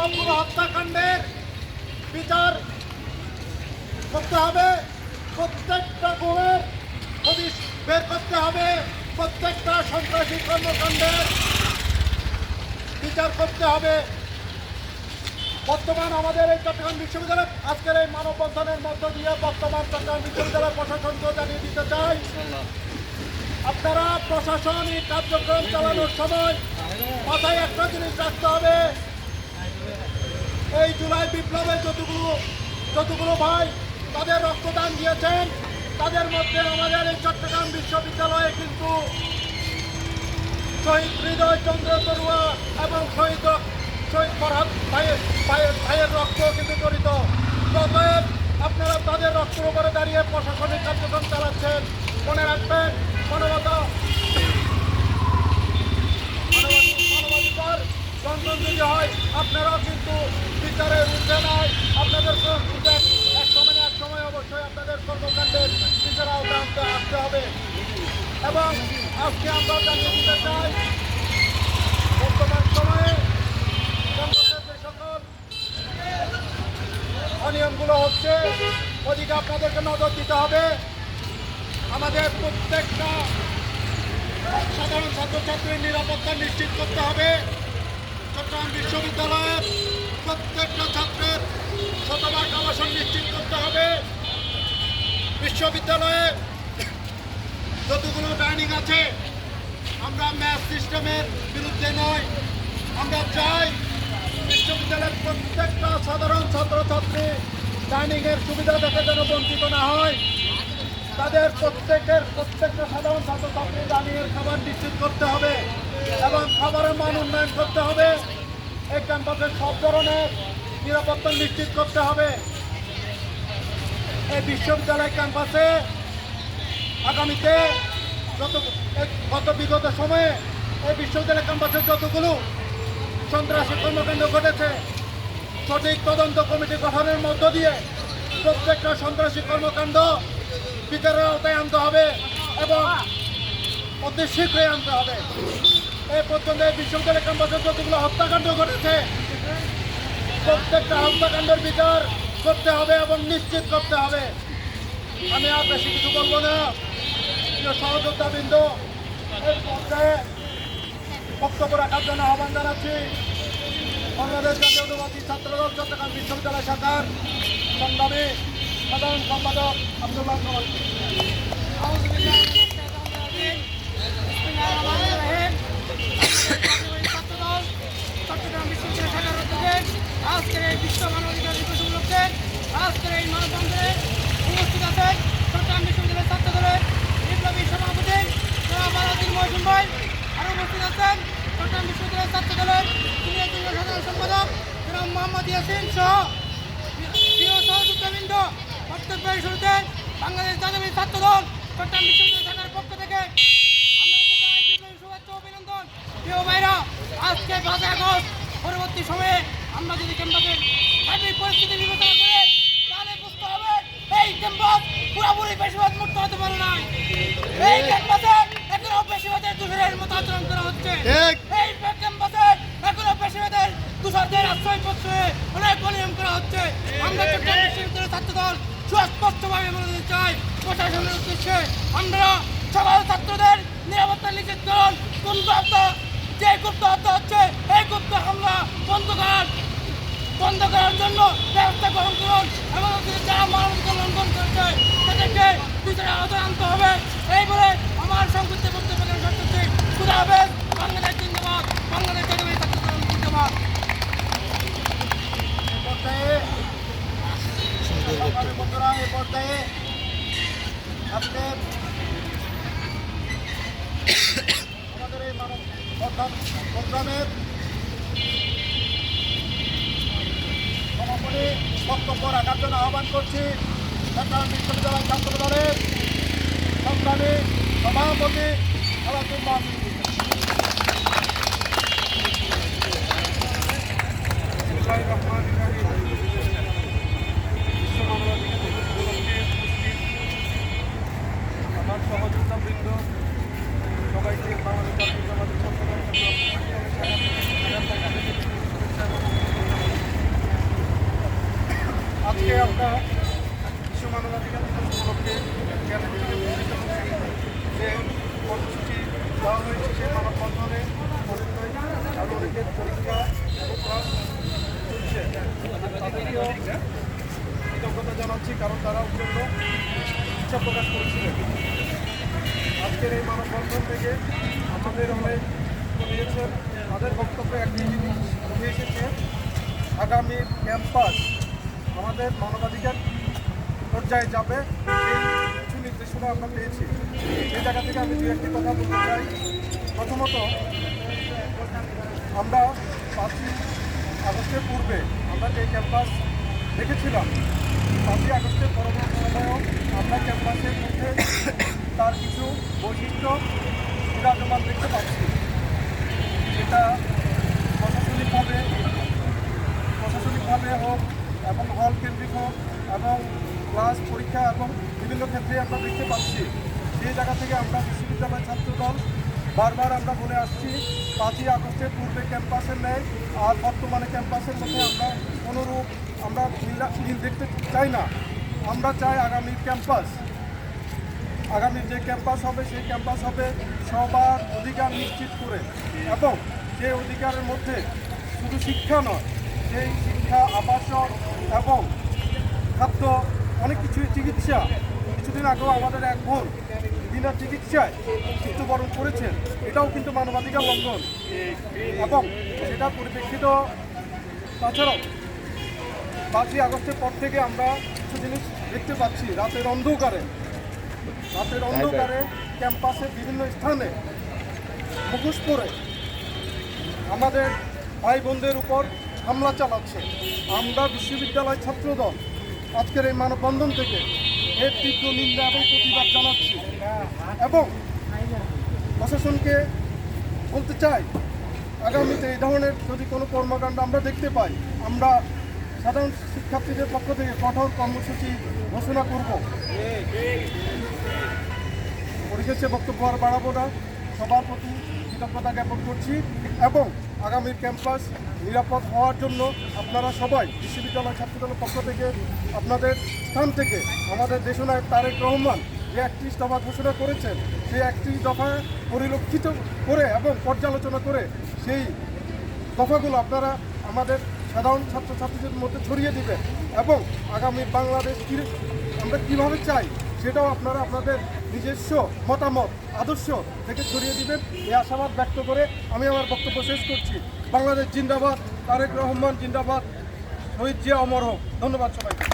সবগুলো হত্যাকাণ্ডের বিচার করতে হবে। প্রত্যেকটা হদিশ বের করতে হবে। প্রত্যেকটা সন্ত্রাসী কর্মকাণ্ডের বিচার করতে হবে। বর্তমান আমাদের এই চট্টগ্রাম বিশ্ববিদ্যালয়, আজকের এই মানববন্ধনের মধ্য দিয়ে বর্তমান চট্টগ্রাম বিশ্ববিদ্যালয় প্রশাসনকে জানিয়ে দিতে চাই আপনারা প্রশাসনিক কার্যক্রম চালানোর সময় মাথায় একটা জিনিস রাখতে হবে। এই জুলাই বিপ্লবে যতগুলো যতগুলো ভাই তাদের রক্তদান দিয়েছেন, তাদের মধ্যে আমাদের এই চট্টগ্রাম বিশ্ববিদ্যালয়ে কিন্তু শহীদ হৃদয় চন্দ্র তরুয়া এবং শহীদ শহীদ ফরহাদ ভাইয়ের ভাইয়ের ভাইয়ের রক্ত কিন্তু জড়িত। অতএব আপনারা তাদের রক্তের উপরে দাঁড়িয়ে প্রশাসনিক কার্যক্রম চালাচ্ছেন। মনে রাখবেন মানবাধি- মানবাধিকার যদি হয়, আপনারাও কিন্তু আপনাদের এক সময় এক সময় অবশ্যই আপনাদের আসতে হবে। এবং আজকে আমরা বর্তমান অনিয়মগুলো হচ্ছে, ওদিকে আপনাদেরকে নজর দিতে হবে। আমাদের প্রত্যেকটা সাধারণ ছাত্রছাত্রীর নিরাপত্তা নিশ্চিত করতে হবে। চট্টগ্রাম বিশ্ববিদ্যালয়ের প্রত্যেকটা ছাত্রের শতভাগ আবাসন নিশ্চিত করতে হবে বিশ্ববিদ্যালয়ে যতগুলো ডাইনিং আছে, আমরা ম্যাথ সিস্টেমের বিরুদ্ধে নয়। আমরা চাই বিশ্ববিদ্যালয়ের প্রত্যেকটা সাধারণ ছাত্রছাত্রী ডাইনিংয়ের সুবিধা থেকে যেন বঞ্চিত না হয়। তাদের প্রত্যেকের প্রত্যেকটা সাধারণ ছাত্রছাত্রী ডাইনিংয়ের খাবার নিশ্চিত করতে হবে এবং খাবারের মান উন্নয়ন করতে হবে। এই ক্যাম্পাসে সব ধরনের নিরাপত্তা নিশ্চিত করতে হবে। এই বিশ্ববিদ্যালয় ক্যাম্পাসে আগামীতে যত গত বিগত সময়ে এই বিশ্ববিদ্যালয় ক্যাম্পাসে যতগুলো সন্ত্রাসী কর্মকাণ্ড ঘটেছে, সঠিক তদন্ত কমিটি গঠনের মধ্য দিয়ে প্রত্যেকটা সন্ত্রাসী কর্মকাণ্ড বিচারের আওতায় আনতে হবে এবং অতি শীঘ্রই আনতে হবে। এই পর্যন্ত এই বিশ্ববিদ্যালয় ক্যাম্পাসে যতগুলো হত্যাকাণ্ড ঘটেছে, প্রত্যেকটা হত্যাকাণ্ডের বিচার করতে হবে এবং নিশ্চিত করতে হবে। আমি আর বেশি কিছু বলব না। সহযোদ্ধাবৃন্দ এর পর্যায়ে বক্তব্য রাখার জন্য আহ্বান জানাচ্ছি। বাংলাদেশ জাতীয়তাবাদী ছাত্রদল, চট্টগ্রাম বিশ্ববিদ্যালয় শাখার সংগ্রামী সাধারণ সম্পাদক আব্দুল চট্টগ্রাম আজকের এই বিশ্ব মহসিন ভাই আরও উপস্থিত আছেন। চট্টগ্রাম বিশ্ববিদ্যালয়ের ছাত্রদলের সিনিয়র যুগ্ম সাধারণ সম্পাদক জনাব মোহাম্মদ ইয়াসিন সহ প্রিয় সহযোগিতাবৃন্দ বক্তব্যের শুরুতে বাংলাদেশ জাতীয় ছাত্র দল চট্টগ্রাম বিশ্ববিদ্যালয় শাখার পক্ষ থেকে শুভেচ্ছা অভিনন্দন। প্রিয় ভাইরা, আজকে পাঁচ আগস্ট, পরবর্তী সময়ে আমরা যদি ক্যাম্পাসের সার্বিক পরিস্থিতি বিবেচনা করে তাহলে বুঝতে হবে এই ক্যাম্পাস পুরোপুরি বেশিরভাগ মুক্ত হতে পারে না এই ক্যাম্পাসে এখনও বেশিরভাগের দূষণের মতো আচরণ করা হচ্ছে। এই ক্যাম্পাসে এখনও বেশিরভাগের তুষারদের আশ্রয় পত্রে অনেক অনিয়ম করা হচ্ছে। আমরা চট্টগ্রাম বিশ্ববিদ্যালয়ের ছাত্র দল সুস্পষ্টভাবে বলে চাই প্রশাসনের উদ্দেশ্যে আমরা সকল ছাত্রদের নিরাপত্তা নিশ্চিত করুন। গুপ্ত হত্যা যে গুপ্ত হত্যা হচ্ছে এই গুপ্ত হামলা বন্ধ করার বন্ধ করার জন্য ব্যবস্থা গ্রহণ করুন। এবং যারা মানবাধিকার লঙ্ঘন করেছে তাদেরকে বিচারের আওতায় আনতে হবে। এই বলে আমার সংক্ষিপ্ত বক্তব্য করতেছি খুদা হাফেজ, বাংলাদেশ জিন্দাবাদ, বাংলাদেশ জাতীয় ছাত্র দল জিন্দাবাদ এই পর্যায়ে আজকে আমাদের বক্তব্য রাখার জন্য আহ্বান করছি চট্টগ্রাম বিশ্ববিদ্যালয় ছাত্র দলের সংগ্রামী সভাপতি আলাদুল মাহমুদ মানবাধিকার উপলক্ষে উপস্থিত সবাইকে বাংলাদেশ অভিনন্দন জানাই। আজকে আমরা বিশ্ব মানবাধিকার দিবস উপলক্ষে ক্যাম্প থেকে বুঝতে পারছি যে হয়েছে সেই মানববন্ধনে তাদেরকেও কৃতজ্ঞতা জানাচ্ছি, কারণ তারা অত্যন্ত ইচ্ছা প্রকাশ করেছিলেন। আজকের এই মানববন্ধন থেকে আমাদের অনেক নিয়েছেন তাদের বক্তব্যে একটি জিনিস এসেছে। আগামী ক্যাম্পাস আমাদের মানবাধিকার পর্যায়ে যাবে। নির্দেশনা আমরা পেয়েছি। সেই জায়গা থেকে আমি দু একটি কথা বলতে চাই। প্রথমত, আমরা পাঁচই আগস্টের পূর্বে আমরা যে ক্যাম্পাস দেখেছিলাম, পাঁচই আগস্টের পরবর্তী সময়েও আমরা ক্যাম্পাসের মধ্যে তার কিছু বৈশিষ্ট্য বিরাজমান দেখতে পাচ্ছি। যেটা প্রশাসনিকভাবে প্রশাসনিকভাবে হোক এবং হল কেন্দ্রিক হোক এবং ক্লাস পরীক্ষা এবং বিভিন্ন ক্ষেত্রে আমরা দেখতে পাচ্ছি। সেই জায়গা থেকে আমরা বিশ্ববিদ্যালয় ছাত্রদল বারবার আমরা বলে আসছি, পাঁচই আগস্টের পূর্বে ক্যাম্পাসের নেয় আর বর্তমানে ক্যাম্পাসের মধ্যে আমরা কোনোরূপ আমরা মিল- দেখতে চাই না। আমরা চাই আগামী ক্যাম্পাস, আগামী যে ক্যাম্পাস হবে, সেই ক্যাম্পাস হবে সবার অধিকার নিশ্চিত করে। এবং সেই অধিকারের মধ্যে শুধু শিক্ষা নয়, সেই শিক্ষা, আবাসন এবং খাদ্য, অনেক কিছু চিকিৎসা কিছুদিন আগেও আমাদের এক বোন বিনা চিকিৎসায় মৃত্যুবরণ করেছেন। এটাও কিন্তু মানবাধিকার লঙ্ঘন। এবং সেটা পরিপ্রেক্ষিত তাছাড়াও পাঁচই আগস্টের পর থেকে আমরা কিছু জিনিস দেখতে পাচ্ছি। রাতের অন্ধকারে রাতের অন্ধকারে ক্যাম্পাসে বিভিন্ন স্থানে মুখোশ পরে আমাদের ভাই বোনদের উপর হামলা চালাচ্ছে। আমরা বিশ্ববিদ্যালয় ছাত্রদল আজকের এই মানববন্ধন থেকে এর তীব্র নিন্দা এবং প্রতিবাদ জানাচ্ছি। এবং প্রশাসনকে বলতে চাই, আগামীতে এই ধরনের যদি কোনো কর্মকাণ্ড আমরা দেখতে পাই, আমরা সাধারণ শিক্ষার্থীদের পক্ষ থেকে কঠোর কর্মসূচি ঘোষণা করব। পরিশেষে বক্তব্য আর বাড়াবো না। সবার প্রতি কৃতজ্ঞতা জ্ঞাপন করছি এবং আগামীর ক্যাম্পাস নিরাপদ হওয়ার জন্য আপনারা সবাই বিশ্ববিদ্যালয় ছাত্রদলের পক্ষ থেকে আপনাদের স্থান থেকে আমাদের দেশনায়ক তারেক রহমান যে একত্রিশ দফা ঘোষণা করেছেন, সেই একত্রিশ দফা পরিলক্ষিত করে এবং পর্যালোচনা করে সেই দফাগুলো আপনারা আমাদের সাধারণ ছাত্রছাত্রীদের মধ্যে ছড়িয়ে দিবেন এবং আগামী বাংলাদেশ আমরা কীভাবে চাই সেটাও আপনারা আপনাদের নিজস্ব মতামত আদর্শ থেকে ছড়িয়ে দিবেন। এই আশাবাদ ব্যক্ত করে আমি আমার বক্তব্য শেষ করছি। বাংলাদেশ জিন্দাবাদ, তারেক রহমান জিন্দাবাদ, শহীদ জিয়া অমর হোক। ধন্যবাদ সবাইকে।